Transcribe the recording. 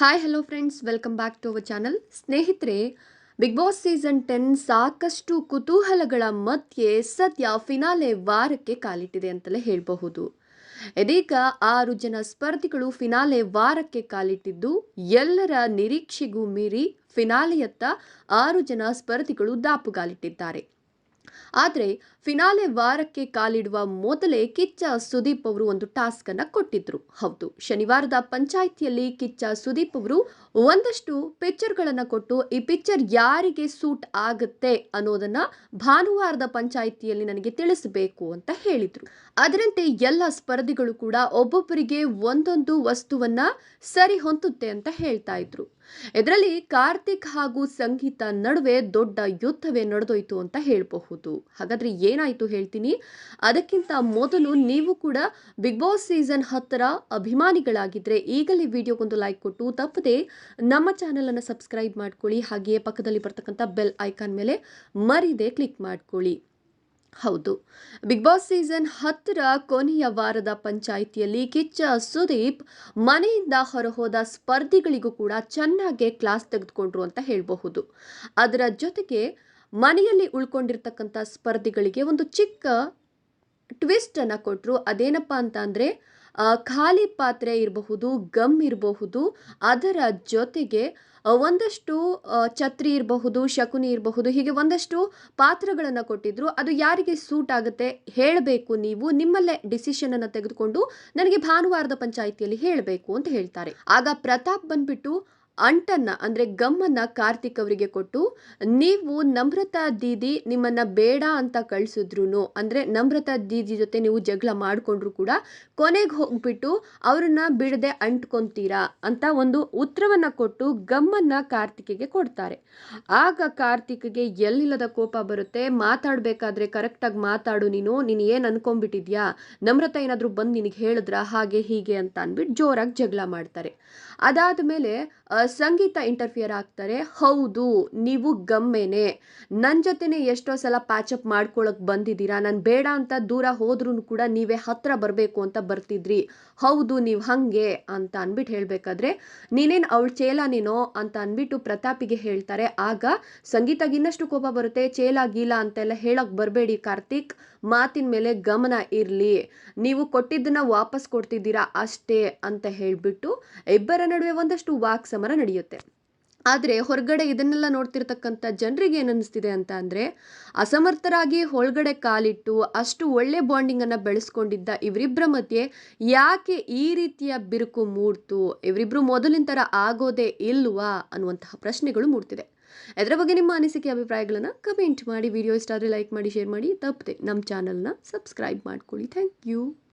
Hi hello friends welcome back to our channel ಸ್ನೇಹಿತರೆ Bigg Boss season ten ಸಾಕಷ್ಟು ಕುತೂಹಲಗಳ ಮಧ್ಯೆ ಸದ್ಯ ಫಿನಾಲೆ ವಾರಕ್ಕೆ ಕಾಲಿಟ್ಟಿದೆ ಅಂತಲೇ ಹೇಳಬಹುದು. ಇದೀಗ ಆರು ಜನ ಸ್ಪರ್ಧಿಗಳು ಫಿನಾಲೆ ವಾರಕ್ಕೆ ಕಾಲಿಟ್ಟಿದ್ದು, ಎಲ್ಲರ ನಿರೀಕ್ಷೆಗೂ ಮೀರಿ ಫಿನಾಲೆಯತ್ತ ಆರು ಜನ ಸ್ಪರ್ಧಿಗಳು ದಾಪುಗಾಲಿಟ್ಟಿದ್ದಾರೆ. ಆದರೆ ಫಿನಾಲೆ ವಾರಕ್ಕೆ ಕಾಲಿಡುವ ಮೊದಲೇ ಕಿಚ್ಚ ಸುದೀಪ್ ಅವರು ಒಂದು ಟಾಸ್ಕ್ ಅನ್ನ ಕೊಟ್ಟಿದ್ರು. ಹೌದು, ಶನಿವಾರದ ಪಂಚಾಯಿತಿಯಲ್ಲಿ ಕಿಚ್ಚ ಸುದೀಪ್ ಅವರು ಒಂದಷ್ಟು ಪಿಕ್ಚರ್ಗಳನ್ನು ಕೊಟ್ಟು, ಈ ಪಿಕ್ಚರ್ ಯಾರಿಗೆ ಸೂಟ್ ಆಗುತ್ತೆ ಅನ್ನೋದನ್ನ ಭಾನುವಾರದ ಪಂಚಾಯಿತಿಯಲ್ಲಿ ನನಗೆ ತಿಳಿಸಬೇಕು ಅಂತ ಹೇಳಿದರು. ಅದರಂತೆ ಎಲ್ಲ ಸ್ಪರ್ಧಿಗಳು ಕೂಡ ಒಬ್ಬೊಬ್ಬರಿಗೆ ಒಂದೊಂದು ವಸ್ತುವನ್ನ ಸರಿ ಹೊಂದುತ್ತೆ ಅಂತ ಹೇಳ್ತಾ ಇದ್ರು. ಇದರಲ್ಲಿ ಕಾರ್ತಿಕ್ ಹಾಗೂ ಸಂಗೀತ ನಡುವೆ ದೊಡ್ಡ ಯುದ್ಧವೇ ನಡೆದೋಯ್ತು ಅಂತ ಹೇಳಬಹುದು. ಹಾಗಾದ್ರೆ ಏನಾಯ್ತು ಹೇಳ್ತೀನಿ. ಅದಕ್ಕಿಂತ ಮೊದಲು ನೀವು ಕೂಡ ಬಿಗ್ ಬಾಸ್ ಸೀಸನ್ ಹತ್ತರ ಅಭಿಮಾನಿಗಳಾಗಿದ್ರೆ ಈಗಲೇ ವಿಡಿಯೋಗೊಂದು ಲೈಕ್ ಕೊಟ್ಟು ತಪ್ಪದೆ ನಮ್ಮ ಚಾನೆಲ್ ಅನ್ನು ಸಬ್ಸ್ಕ್ರೈಬ್ ಮಾಡ್ಕೊಳ್ಳಿ. ಹಾಗೆಯೇ ಪಕ್ಕದಲ್ಲಿ ಬರ್ತಕ್ಕಂಥ ಬೆಲ್ ಐಕಾನ್ ಮೇಲೆ ಮರಿದೆ ಕ್ಲಿಕ್ ಮಾಡ್ಕೊಳ್ಳಿ. ಹೌದು. ಬಿಗ್ ಬಾಸ್ ಸೀಸನ್ ಹತ್ತರ ಕೊನೆಯ ವಾರದ ಪಂಚಾಯಿತಿಯಲ್ಲಿ ಕಿಚ್ಚ ಸುದೀಪ್ ಮನೆಯಿಂದ ಹೊರಹೋದ ಸ್ಪರ್ಧಿಗಳಿಗೂ ಕೂಡ ಚೆನ್ನಾಗಿ ಕ್ಲಾಸ್ ತೆಗೆದುಕೊಂಡ್ರು ಅಂತ ಹೇಳಬಹುದು. ಅದರ ಜೊತೆಗೆ ಮನೆಯಲ್ಲಿ ಉಳ್ಕೊಂಡಿರ್ತಕ್ಕಂಥ ಸ್ಪರ್ಧಿಗಳಿಗೆ ಒಂದು ಚಿಕ್ಕ ಟ್ವಿಸ್ಟ್ ಅನ್ನ ಕೊಟ್ಟರು ಅದೇನಪ್ಪ ಅಂತ ಅಂದರೆ ಖಾಲಿ ಪಾತ್ರೆ ಇರಬಹುದು, ಗಮ್ ಇರಬಹುದು, ಅದರ ಜೊತೆಗೆ ಒಂದಷ್ಟು ಛತ್ರಿ ಇರಬಹುದು, ಶಕುನಿ ಇರಬಹುದು, ಹೀಗೆ ಒಂದಷ್ಟು ಪಾತ್ರಗಳನ್ನು ಕೊಟ್ಟಿದ್ರು. ಅದು ಯಾರಿಗೆ ಸೂಟ್ ಆಗುತ್ತೆ ಹೇಳಬೇಕು ನೀವು. ನಿಮ್ಮಲ್ಲೇ ಡಿಸಿಷನ್ ಅನ್ನು ತೆಗೆದುಕೊಂಡು ನನಗೆ ಭಾನುವಾರದ ಪಂಚಾಯಿತಿಯಲ್ಲಿ ಹೇಳಬೇಕು ಅಂತ ಹೇಳ್ತಾರೆ. ಆಗ ಪ್ರತಾಪ್ ಬಂದ್ಬಿಟ್ಟು ಅಂಟನ್ನ, ಅಂದರೆ ಗಮ್ಮನ್ನ ಕಾರ್ತಿಕ್ ಅವರಿಗೆ ಕೊಟ್ಟು, ನೀವು ನಮ್ರತಾ ದೀದಿ ನಿಮ್ಮನ್ನ ಬೇಡ ಅಂತ ಕಳಿಸಿದ್ರು ಅಂದರೆ ನಮ್ರತಾ ದೀದಿ ಜೊತೆ ನೀವು ಜಗಳ ಮಾಡಿಕೊಂಡ್ರು ಕೂಡ ಕೊನೆಗೆ ಹೋಗ್ಬಿಟ್ಟು ಅವ್ರನ್ನ ಬಿಡದೆ ಅಂಟ್ಕೊಂತೀರಾ? ಅಂತ ಒಂದು ಉತ್ತರವನ್ನ ಕೊಟ್ಟು ಗಮ್ಮನ್ನ ಕಾರ್ತಿಕ್ಗೆ ಕೊಡ್ತಾರೆ. ಆಗ ಕಾರ್ತಿಕ್ಗೆ ಎಲ್ಲಿಲ್ಲದ ಕೋಪ ಬರುತ್ತೆ? ಮಾತಾಡಬೇಕಾದ್ರೆ ಕರೆಕ್ಟಾಗಿ ಮಾತಾಡು ನೀನು ನೀನು ಏನು ಅನ್ಕೊಂಡ್ಬಿಟ್ಟಿದ್ಯಾ? ನಮ್ರತಾ ಏನಾದರೂ ಬಂದು ನಿನಗೆ ಹೇಳಿದ್ರ? ಹಾಗೆ ಹೀಗೆ ಅಂತ ಅಂದ್ಬಿಟ್ಟು ಜೋರಾಗಿ ಜಗಳ ಮಾಡ್ತಾರೆ. ಅದಾದ ಮೇಲೆ ಸಂಗೀತ ಇಂಟರ್ಫಿಯರ್ ಆಗ್ತಾರೆ. ಹೌದು, ನೀವು ಗಮ್ಮೆನೆ. ನನ್ನ ಜೊತೆನೆ ಎಷ್ಟೋ ಸಲ ಪ್ಯಾಚಪ್ ಮಾಡ್ಕೊಳಕ್ ಬಂದಿದ್ದೀರಾ? ನಾನು ಬೇಡ ಅಂತ ದೂರ ಹೋದ್ರೂ ಕೂಡ ನೀವೇ ಹತ್ರ ಬರಬೇಕು ಅಂತ ಬರ್ತಿದ್ರಿ. ಹೌದು, ನೀವು ಹಂಗೆ ಅಂತ ಅಂದ್ಬಿಟ್ಟು ಹೇಳಬೇಕಾದ್ರೆ, ನೀನೇನು ಅವಳು ಚೇಲ ನೀನೋ ಅಂತ ಅಂದ್ಬಿಟ್ಟು ಪ್ರತಾಪಿಗೆ ಹೇಳ್ತಾರೆ. ಆಗ ಸಂಗೀತಾಗ ಇನ್ನಷ್ಟು ಕೋಪ ಬರುತ್ತೆ. ಚೇಲ, ಗೀಲ ಅಂತೆಲ್ಲ ಹೇಳಕ್ ಬರಬೇಡಿ ಕಾರ್ತಿಕ್. ಮಾತಿನ ಮೇಲೆ ಗಮನ ಇರಲಿ. ನೀವು ಕೊಟ್ಟಿದ್ದನ್ನ ವಾಪಸ್ ಕೊಡ್ತಿದ್ದೀರಾ ಅಷ್ಟೇ ಅಂತ ಹೇಳಿಬಿಟ್ಟು, ಇಬ್ಬರ ನಡುವೆ ಒಂದಷ್ಟು ವಾಕ್ ಸಮರ ನಡೆಯುತ್ತೆ. ಆದರೆ ಹೊರಗಡೆ ಇದನ್ನೆಲ್ಲ ನೋಡ್ತಿರ್ತಕ್ಕಂಥ ಜನರಿಗೆ ಏನು ಅನ್ನಿಸ್ತಿದೆ ಅಂತ ಅಂದರೆ, ಅಸಮರ್ಥರಾಗಿ ಒಳಗಡೆ ಕಾಲಿಟ್ಟು ಅಷ್ಟು ಒಳ್ಳೆ ಬಾಂಡಿಂಗನ್ನು ಬೆಳೆಸ್ಕೊಂಡಿದ್ದ ಇವರಿಬ್ಬರ ಮಧ್ಯೆ ಯಾಕೆ ಈ ರೀತಿಯ ಬಿರುಕು ಮೂಡ್ತು ಇವರಿಬ್ಬರು ಮೊದಲಿನ ಥರ ಆಗೋದೇ ಇಲ್ವಾ ಅನ್ನುವಂತಹ ಪ್ರಶ್ನೆಗಳು ಮೂಡ್ತಿದೆ. ಅದರ ಬಗ್ಗೆ ನಿಮ್ಮ ಅನಿಸಿಕೆ, ಅಭಿಪ್ರಾಯಗಳನ್ನು ಕಮೆಂಟ್ ಮಾಡಿ ವಿಡಿಯೋ ಇಷ್ಟ ಆದರೆ ಲೈಕ್ ಮಾಡಿ ಶೇರ್ ಮಾಡಿ, ತಪ್ಪದೆ ನಮ್ಮ ಚಾನಲ್ನ ಸಬ್ಸ್ಕ್ರೈಬ್ ಮಾಡ್ಕೊಳ್ಳಿ. Thank you